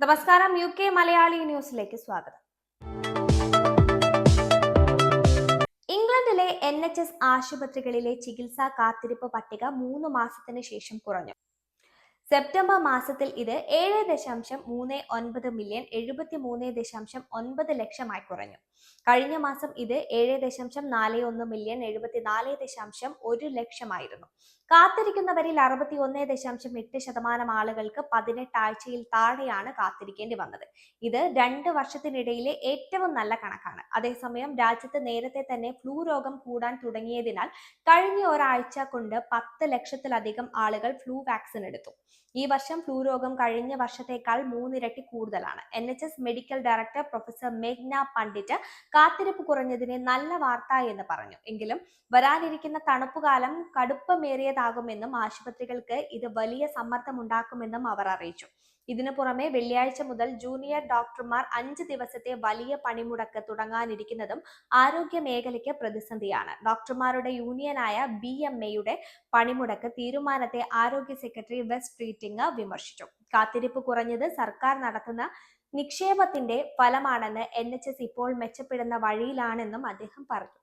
നമസ്കാരം U K Malayali ന്യൂസിലേക്ക് സ്വാഗതം. ഇംഗ്ലണ്ടിലെ എൻ എച്ച് എസ് ആശുപത്രികളിലെ ചികിത്സാ കാത്തിരിപ്പ് പട്ടിക മൂന്ന് മാസത്തിന് ശേഷം കുറഞ്ഞു. സെപ്റ്റംബർ മാസത്തിൽ ഇത് ഏഴ് ദശാംശം മൂന്ന് ഒൻപത് മില്യൺ എഴുപത്തി മൂന്ന് ദശാംശം ഒൻപത് ലക്ഷമായി കുറഞ്ഞു. കഴിഞ്ഞ മാസം ഇത് ഏഴ് ദശാംശം നാല് ഒന്ന് മില്യൺ എഴുപത്തി നാല് ദശാംശം ഒരു ലക്ഷമായിരുന്നു. കാത്തിരിക്കുന്നവരിൽ അറുപത്തി ഒന്ന് ദശാംശം എട്ട് ശതമാനം ആളുകൾക്ക് പതിനെട്ട് ആഴ്ചയിൽ താഴെയാണ് കാത്തിരിക്കേണ്ടി വന്നത്. ഇത് രണ്ട് വർഷത്തിനിടയിലെ ഏറ്റവും നല്ല കണക്കാണ്. അതേസമയം രാജ്യത്ത് നേരത്തെ തന്നെ ഫ്ലൂ രോഗം കൂടാൻ തുടങ്ങിയതിനാൽ കഴിഞ്ഞ ഒരാഴ്ച കൊണ്ട് പത്ത് ലക്ഷത്തിലധികം ആളുകൾ ഫ്ലൂ വാക്സിൻ എടുത്തു. ഈ വർഷം ഫ്ലൂ രോഗം കഴിഞ്ഞ വർഷത്തേക്കാൾ മൂന്നിരട്ടി കൂടുതലാണ്. N H S medical director professor മേഘ്ന Pandit കാത്തിരിപ്പ് കുറഞ്ഞതിനെ നല്ല വാർത്ത എന്ന് പറഞ്ഞു. എങ്കിലും വരാനിരിക്കുന്ന തണുപ്പുകാലം കടുപ്പമേറിയതാകുമെന്നും ആശുപത്രികൾക്ക് ഇത് വലിയ സമ്മർദ്ദമുണ്ടാക്കുമെന്നും അവർ അറിയിച്ചു. ഇതിനു പുറമെ വെള്ളിയാഴ്ച മുതൽ ജൂനിയർ ഡോക്ടർമാർ അഞ്ച് ദിവസത്തെ വലിയ പണിമുടക്ക് തുടങ്ങാനിരിക്കുന്നതും ആരോഗ്യ മേഖലയ്ക്ക് പ്രതിസന്ധിയാണ്. ഡോക്ടർമാരുടെ യൂണിയനായ ബി എം എയുടെ പണിമുടക്ക് തീരുമാനത്തെ ആരോഗ്യ സെക്രട്ടറി വെസ്റ്റ് ട്രീറ്റിംഗ് വിമർശിച്ചു. കാത്തിരിപ്പ് കുറഞ്ഞത് സർക്കാർ നടത്തുന്ന നിക്ഷേപത്തിന്റെ ഫലമാണെന്ന് എൻ എച്ച് എസ് ഇപ്പോൾ മെച്ചപ്പെടുന്ന വഴിയിലാണെന്നും അദ്ദേഹം പറഞ്ഞു.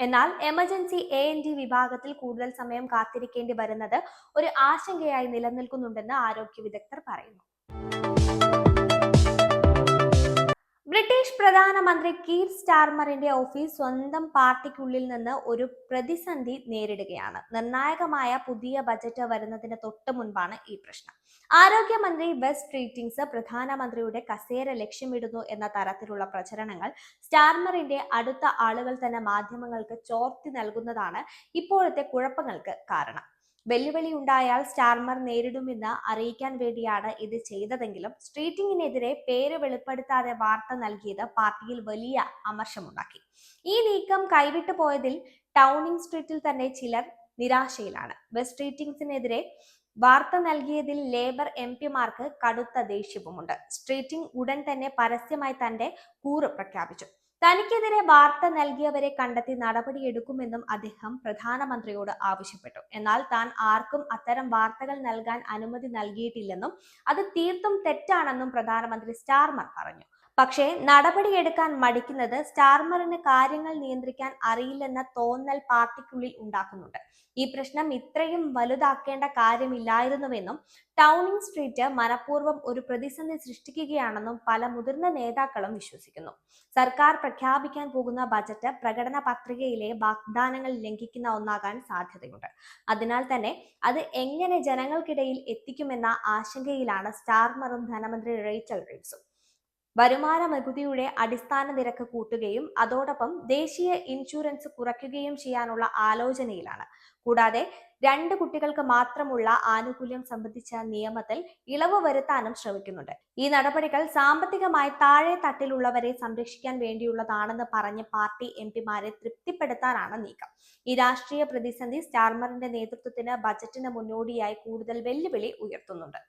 എന്നാൽ എമർജൻസി എ എൻ ഡി വിഭാഗത്തിൽ കൂടുതൽ സമയം കാത്തിരിക്കേണ്ടി വരുന്നത് ഒരു ആശങ്കയായി നിലനിൽക്കുന്നുണ്ടെന്ന് ആരോഗ്യ വിദഗ്ധർ പറയുന്നു. ബ്രിട്ടീഷ് പ്രധാനമന്ത്രി കീർ സ്റ്റാർമറിന്റെ ഓഫീസ് സ്വന്തം പാർട്ടിക്കുള്ളിൽ നിന്ന് ഒരു പ്രതിസന്ധി നേരിടുകയാണ്. നിർണായകമായ പുതിയ ബജറ്റ് വരുന്നതിന് തൊട്ട് മുൻപാണ് ഈ പ്രശ്നം. ആരോഗ്യമന്ത്രി വെസ്റ്റ് ട്രീറ്റിംഗ്സ് പ്രധാനമന്ത്രിയുടെ കസേര ലക്ഷ്യമിടുന്നു എന്ന തരത്തിലുള്ള പ്രചരണങ്ങൾ സ്റ്റാർമറിന്റെ അടുത്ത ആളുകൾ തന്നെ മാധ്യമങ്ങൾക്ക് ചോർത്തി നൽകുന്നതാണ് ഇപ്പോഴത്തെ കുഴപ്പങ്ങൾക്ക് കാരണം. വെല്ലുവിളി ഉണ്ടായാൽ സ്റ്റാർമർ നേരിടുമെന്ന് അറിയിക്കാൻ വേണ്ടിയാണ് ഇത് ചെയ്തതെങ്കിലും സ്ട്രീറ്റിംഗിനെതിരെ പേര് വെളിപ്പെടുത്താതെ വാർത്ത നൽകിയത് പാർട്ടിയിൽ വലിയ അമർഷമുണ്ടാക്കി. ഈ നീക്കം കൈവിട്ടു പോയതിൽ ടൗണിംഗ് സ്ട്രീറ്റിൽ തന്നെ ചിലർ നിരാശയിലാണ്. വെസ്റ്റ് സ്ട്രീറ്റിംഗ്സിനെതിരെ വാർത്ത നൽകിയതിൽ ലേബർ എം പിമാർക്ക് കടുത്ത ദേഷ്യവുമുണ്ട്. സ്ട്രീറ്റിംഗ് ഉടൻ തന്നെ പരസ്യമായി തന്റെ കൂറ് പ്രഖ്യാപിച്ചു. തനിക്കെതിരെ വാർത്ത നൽകിയവരെ കണ്ടെത്തി നടപടിയെടുക്കുമെന്നും അദ്ദേഹം പ്രധാനമന്ത്രിയോട് ആവശ്യപ്പെട്ടു. എന്നാൽ താൻ ആർക്കും അത്തരം വാർത്തകൾ നൽകാൻ അനുമതി നൽകിയിട്ടില്ലെന്നും അത് തീർത്തും തെറ്റാണെന്നും പ്രധാനമന്ത്രി സ്റ്റാർമർ പറഞ്ഞു. പക്ഷേ നടപടിയെടുക്കാൻ മടിക്കുന്നത് സ്റ്റാർമറിന് കാര്യങ്ങൾ നിയന്ത്രിക്കാൻ അറിയില്ലെന്ന തോന്നൽ പാർട്ടിക്കുള്ളിൽ ഉണ്ടാക്കുന്നുണ്ട്. ഈ പ്രശ്നം ഇത്രയും വലുതാക്കേണ്ട കാര്യമില്ലായിരുന്നുവെന്നും ടൗണിംഗ് സ്ട്രീറ്റ് മനഃപൂർവം ഒരു പ്രതിസന്ധി സൃഷ്ടിക്കുകയാണെന്നും പല മുതിർന്ന നേതാക്കളും വിശ്വസിക്കുന്നു. സർക്കാർ പ്രഖ്യാപിക്കാൻ പോകുന്ന ബജറ്റ് പ്രകടന പത്രികയിലെ വാഗ്ദാനങ്ങൾ ലംഘിക്കുന്ന ഒന്നാകാൻ സാധ്യതയുണ്ട്. അതിനാൽ തന്നെ അത് എങ്ങനെ ജനങ്ങൾക്കിടയിൽ എത്തിക്കുമെന്ന ആശങ്കയിലാണ് സ്റ്റാർമറും ധനമന്ത്രി റേച്ചൽ റീവ്സും വരുമാന നികുതിയുടെ അടിസ്ഥാന നിരക്ക് കൂട്ടുകയും അതോടൊപ്പം ദേശീയ ഇൻഷുറൻസ് കുറയ്ക്കുകയും ചെയ്യാനുള്ള ആലോചനയിലാണ്. കൂടാതെ രണ്ട് കുട്ടികൾക്ക് മാത്രമുള്ള ആനുകൂല്യം സംബന്ധിച്ച നിയമത്തിൽ ഇളവ് വരുത്താനും ശ്രമിക്കുന്നുണ്ട്. ഈ നടപടികൾ സാമ്പത്തികമായി താഴെ തട്ടിലുള്ളവരെ സംരക്ഷിക്കാൻ വേണ്ടിയുള്ളതാണെന്ന് പറഞ്ഞ് പാർട്ടി എം പിമാരെ തൃപ്തിപ്പെടുത്താനാണ് നീക്കം. ഈ രാഷ്ട്രീയ പ്രതിസന്ധി സ്റ്റാർമറിന്റെ നേതൃത്വത്തിന് ബജറ്റിന് മുന്നോടിയായി കൂടുതൽ വെല്ലുവിളി ഉയർത്തുന്നുണ്ട്.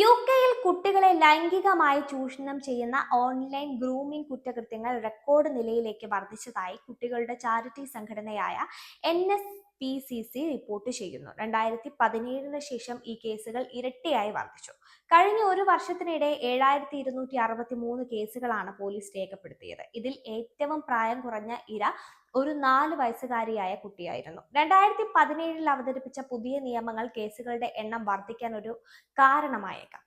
യു കെയിൽ കുട്ടികളെ ലൈംഗികമായി ചൂഷണം ചെയ്യുന്ന ഓൺലൈൻ ഗ്രൂമിംഗ് കുറ്റകൃത്യങ്ങൾ റെക്കോർഡ് നിലയിലേക്ക് വർദ്ധിച്ചതായി കുട്ടികളുടെ ചാരിറ്റി സംഘടനയായ N S P C C report ചെയ്യുന്നു. രണ്ടായിരത്തി പതിനേഴിന് ശേഷം ഈ കേസുകൾ ഇരട്ടിയായി വർദ്ധിച്ചു. കഴിഞ്ഞ ഒരു വർഷത്തിനിടെ ഏഴായിരത്തി ഇരുന്നൂറ്റി അറുപത്തി മൂന്ന് കേസുകളാണ് പോലീസ് രേഖപ്പെടുത്തിയത്. ഇതിൽ ഏറ്റവും പ്രായം കുറഞ്ഞ ഇര ഒരു നാല് വയസ്സുകാരിയായ കുട്ടിയായിരുന്നു. രണ്ടായിരത്തി പതിനേഴിൽ അവതരിപ്പിച്ച പുതിയ നിയമങ്ങൾ കേസുകളുടെ എണ്ണം വർദ്ധിക്കാൻ ഒരു കാരണമായേക്കാം.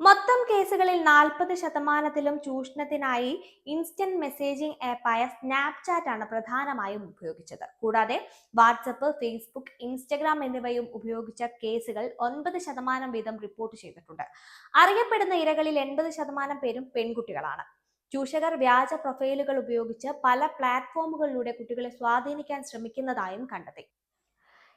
മൊത്തം കേസുകളിൽ നാൽപ്പത് ശതമാനത്തിലും ചൂഷണത്തിനായി ഇൻസ്റ്റന്റ് മെസ്സേജിംഗ് ആപ്പായ സ്നാപ്ചാറ്റ് ആണ് പ്രധാനമായും ഉപയോഗിച്ചത്. കൂടാതെ വാട്സപ്പ് ഫേസ്ബുക്ക് ഇൻസ്റ്റഗ്രാം എന്നിവയും ഉപയോഗിച്ച കേസുകൾ ഒൻപത് ശതമാനം വീതം റിപ്പോർട്ട് ചെയ്തിട്ടുണ്ട്. അറിയപ്പെടുന്ന ഇരകളിൽ എൺപത് ശതമാനം പേരും പെൺകുട്ടികളാണ്. ചൂഷകർ വ്യാജ പ്രൊഫൈലുകൾ ഉപയോഗിച്ച് പല പ്ലാറ്റ്ഫോമുകളിലൂടെ കുട്ടികളെ സ്വാധീനിക്കാൻ ശ്രമിക്കുന്നതായും കണ്ടെത്തി.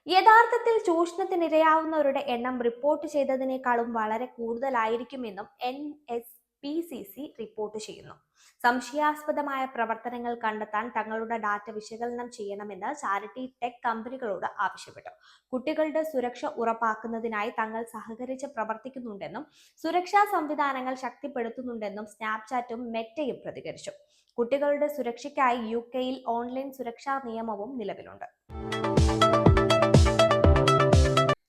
യഥാർത്ഥത്തിൽ ചൂഷണത്തിനിരയാവുന്നവരുടെ എണ്ണം റിപ്പോർട്ട് ചെയ്തതിനേക്കാളും വളരെ കൂടുതലായിരിക്കുമെന്നും N S P C C report ചെയ്യുന്നു. സംശയാസ്പദമായ പ്രവർത്തനങ്ങൾ കണ്ടെത്താൻ തങ്ങളുടെ ഡാറ്റ വിശകലനം ചെയ്യണമെന്ന് ചാരിറ്റി ടെക് കമ്പനികളോട് ആവശ്യപ്പെട്ടു. കുട്ടികളുടെ സുരക്ഷ ഉറപ്പാക്കുന്നതിനായി തങ്ങൾ സഹകരിച്ച് പ്രവർത്തിക്കുന്നുണ്ടെന്നും സുരക്ഷാ സംവിധാനങ്ങൾ ശക്തിപ്പെടുത്തുന്നുണ്ടെന്നും സ്നാപ്ചാറ്റും മെറ്റയും പ്രതികരിച്ചു. കുട്ടികളുടെ സുരക്ഷയ്ക്കായി യു കെയിൽ ഓൺലൈൻ സുരക്ഷാ നിയമവും നിലവിലുണ്ട്.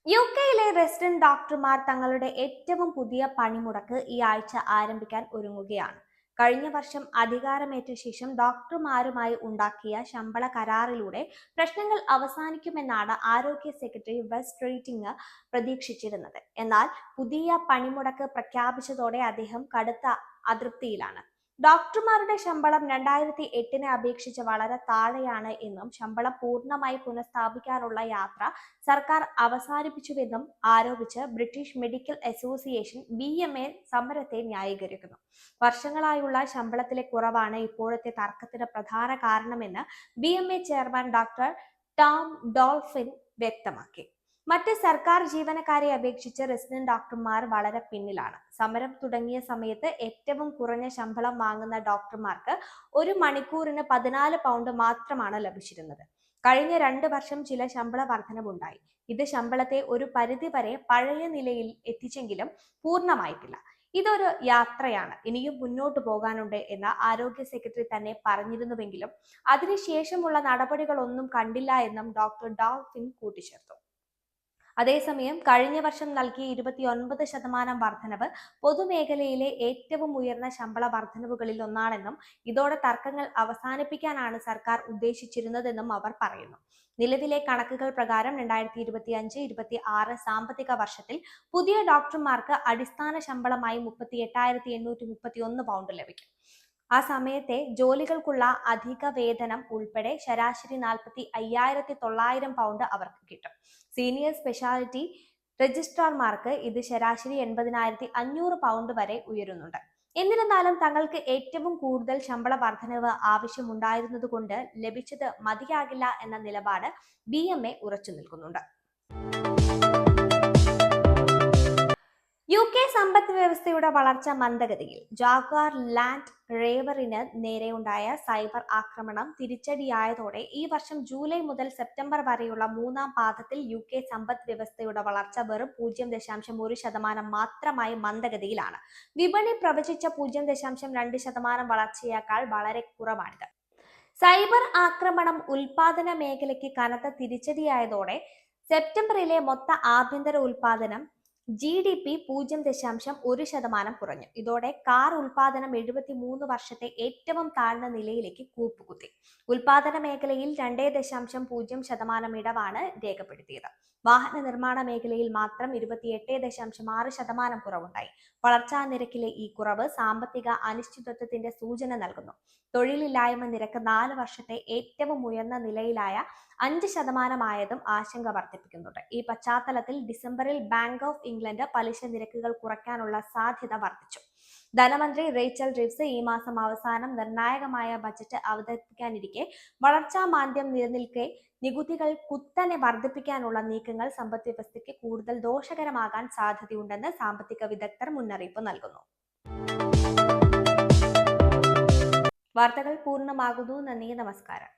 യു കെയിലെ റെസിഡന്റ് ഡോക്ടർമാർ തങ്ങളുടെ ഏറ്റവും പുതിയ പണിമുടക്ക് ഈ ആഴ്ച ആരംഭിക്കാൻ ഒരുങ്ങുകയാണ്. കഴിഞ്ഞ വർഷം അധികാരമേറ്റ ശേഷം ഡോക്ടർമാരുമായി ഉണ്ടാക്കിയ ശമ്പള കരാറിലൂടെ പ്രശ്നങ്ങൾ അവസാനിക്കുമെന്നാണ് ആരോഗ്യ സെക്രട്ടറി വെസ്റ്റ് റീറ്റിംഗ് പ്രതീക്ഷിച്ചിരുന്നത്. എന്നാൽ പുതിയ പണിമുടക്ക് പ്രഖ്യാപിച്ചതോടെ അദ്ദേഹം കടുത്ത അതൃപ്തിയിലാണ്. ഡോക്ടർമാരുടെ ശമ്പളം രണ്ടായിരത്തി എട്ടിനെ അപേക്ഷിച്ച് വളരെ താഴെയാണ് എന്നും ശമ്പളം പൂർണമായി പുനഃസ്ഥാപിക്കാനുള്ള യാത്ര സർക്കാർ അവസാനിപ്പിച്ചുവെന്നും ആരോപിച്ച് British medical association B M A സമരത്തെ ന്യായീകരിക്കുന്നു. വർഷങ്ങളായുള്ള ശമ്പളത്തിലെ കുറവാണ് ഇപ്പോഴത്തെ തർക്കത്തിന് പ്രധാന കാരണമെന്ന് B M A chairman doctor Tom Dolphin വ്യക്തമാക്കി. മറ്റ് സർക്കാർ ജീവനക്കാരെ അപേക്ഷിച്ച് റെസിഡന്റ് ഡോക്ടർമാർ വളരെ പിന്നിലാണ്. സമരം തുടങ്ങിയ സമയത്ത് ഏറ്റവും കുറഞ്ഞ ശമ്പളം വാങ്ങുന്ന ഡോക്ടർമാർക്ക് ഒരു മണിക്കൂറിന് പതിനാല് പൗണ്ട് മാത്രമാണ് ലഭിച്ചിരുന്നത്. കഴിഞ്ഞ രണ്ട് വർഷം ചില ശമ്പള വർധനവുണ്ടായി. ഇത് ശമ്പളത്തെ ഒരു പരിധി വരെ പഴയ നിലയിൽ എത്തിച്ചെങ്കിലും പൂർണമായിട്ടില്ല. ഇതൊരു യാത്രയാണ്. ഇനിയും മുന്നോട്ട് പോകാനുണ്ട് എന്ന് ആരോഗ്യ സെക്രട്ടറി തന്നെ പറഞ്ഞിരുന്നുവെങ്കിലും അതിനുശേഷമുള്ള നടപടികളൊന്നും കണ്ടില്ല എന്നും ഡോക്ടർ ഡോൾഫിൻ കൂട്ടിച്ചേർത്തു. അതേസമയം കഴിഞ്ഞ വർഷം നൽകിയ ഇരുപത്തിയൊൻപത് ശതമാനം വർധനവ് പൊതുമേഖലയിലെ ഏറ്റവും ഉയർന്ന ശമ്പള വർധനവുകളിൽ ഒന്നാണെന്നും ഇതോടെ തർക്കങ്ങൾ അവസാനിപ്പിക്കാനാണ് സർക്കാർ ഉദ്ദേശിച്ചിരുന്നതെന്നും അവർ പറയുന്നു. നിലവിലെ കണക്കുകൾ പ്രകാരം രണ്ടായിരത്തി ഇരുപത്തി അഞ്ച് ഇരുപത്തി ആറ് സാമ്പത്തിക വർഷത്തിൽ പുതിയ ഡോക്ടർമാർക്ക് അടിസ്ഥാന ശമ്പളമായി മുപ്പത്തി എട്ടായിരത്തി എണ്ണൂറ്റി മുപ്പത്തി ഒന്ന് പൗണ്ട് ലഭിക്കും. ആ സമയത്തെ ജോലികൾക്കുള്ള അധിക വേതനം ഉൾപ്പെടെ ശരാശരി നാൽപ്പത്തി അയ്യായിരത്തി തൊള്ളായിരം പൗണ്ട് അവർക്ക് കിട്ടും. സീനിയർ സ്പെഷ്യാലിറ്റി രജിസ്ട്രാർമാർക്ക് ഇത് ശരാശരി എൺപതിനായിരത്തി അഞ്ഞൂറ് പൗണ്ട് വരെ ഉയരുന്നുണ്ട്. എന്നിരുന്നാലും തങ്ങൾക്ക് ഏറ്റവും കൂടുതൽ ശമ്പള വർധനവ് ആവശ്യമുണ്ടായിരുന്നതുകൊണ്ട് ലഭിച്ചത് മതിയാകില്ല എന്ന നിലപാട് ബി എം എ ഉറച്ചു നിൽക്കുന്നുണ്ട്. യു കെ സമ്പദ് വ്യവസ്ഥയുടെ വളർച്ച മന്ദഗതിയിൽ. ജാഗ്വാർ ലാൻഡ് റേവറിന് നേരെയുണ്ടായ സൈബർ ആക്രമണം തിരിച്ചടിയായതോടെ ഈ വർഷം ജൂലൈ മുതൽ സെപ്റ്റംബർ വരെയുള്ള മൂന്നാം പാദത്തിൽ യു കെ സമ്പദ് വ്യവസ്ഥയുടെ വളർച്ച വെറും പൂജ്യം ദശാംശം ഒരു ശതമാനം മാത്രമായി മന്ദഗതിയിലാണ്. വിപണി പ്രവചിച്ച പൂജ്യം ദശാംശം രണ്ട് ശതമാനം വളർച്ചയേക്കാൾ വളരെ കുറവാണിത്. സൈബർ ആക്രമണം ഉൽപാദന മേഖലയ്ക്ക് കനത്ത തിരിച്ചടിയായതോടെ സെപ്റ്റംബറിലെ മൊത്ത ആഭ്യന്തര ഉൽപാദനം ജി ഡി പി പൂജ്യം ദശാംശം ഒരു ശതമാനം കുറഞ്ഞു. ഇതോടെ കാർ ഉൽപാദനം എഴുപത്തി മൂന്ന് വർഷത്തെ ഏറ്റവും താഴ്ന്ന നിലയിലേക്ക് കൂപ്പുകുത്തി. ഉൽപാദന മേഖലയിൽ രണ്ടേ ദശാംശം പൂജ്യം ശതമാനം ഇടവാണ് രേഖപ്പെടുത്തിയത്. വാഹന നിർമ്മാണ മേഖലയിൽ മാത്രം ഇരുപത്തിയെട്ട് ദശാംശം ആറ് ശതമാനം കുറവുണ്ടായി. വളർച്ചാ നിരക്കിലെ ഈ കുറവ് സാമ്പത്തിക അനിശ്ചിതത്വത്തിന്റെ സൂചന നൽകുന്നു. തൊഴിലില്ലായ്മ നിരക്ക് നാല് വർഷത്തെ ഏറ്റവും ഉയർന്ന നിലയിലായ അഞ്ച് ശതമാനമായതും ആശങ്ക വർദ്ധിപ്പിക്കുന്നുണ്ട്. ഈ പശ്ചാത്തലത്തിൽ ഡിസംബറിൽ ബാങ്ക് ഓഫ് ഇംഗ്ലണ്ട് പലിശ നിരക്കുകൾ കുറയ്ക്കാനുള്ള സാധ്യത വർദ്ധിച്ചു. ധനമന്ത്രി റേച്ചൽ റിവ്സ് ഈ മാസം അവസാനം നിർണായകമായ ബജറ്റ് അവതരിപ്പിക്കാനിരിക്കെ വളർച്ചാ മാന്ദ്യം നിലനിൽക്കെ നികുതികൾ കുത്തനെ വർദ്ധിപ്പിക്കാനുള്ള നീക്കങ്ങൾ സമ്പദ് വ്യവസ്ഥയ്ക്ക് കൂടുതൽ ദോഷകരമാകാൻ സാധ്യതയുണ്ടെന്ന് സാമ്പത്തിക വിദഗ്ധർ മുന്നറിയിപ്പ് നൽകുന്നു. വാർത്തകൾ പൂർണമാകുന്നു. നന്ദി നമസ്കാരം.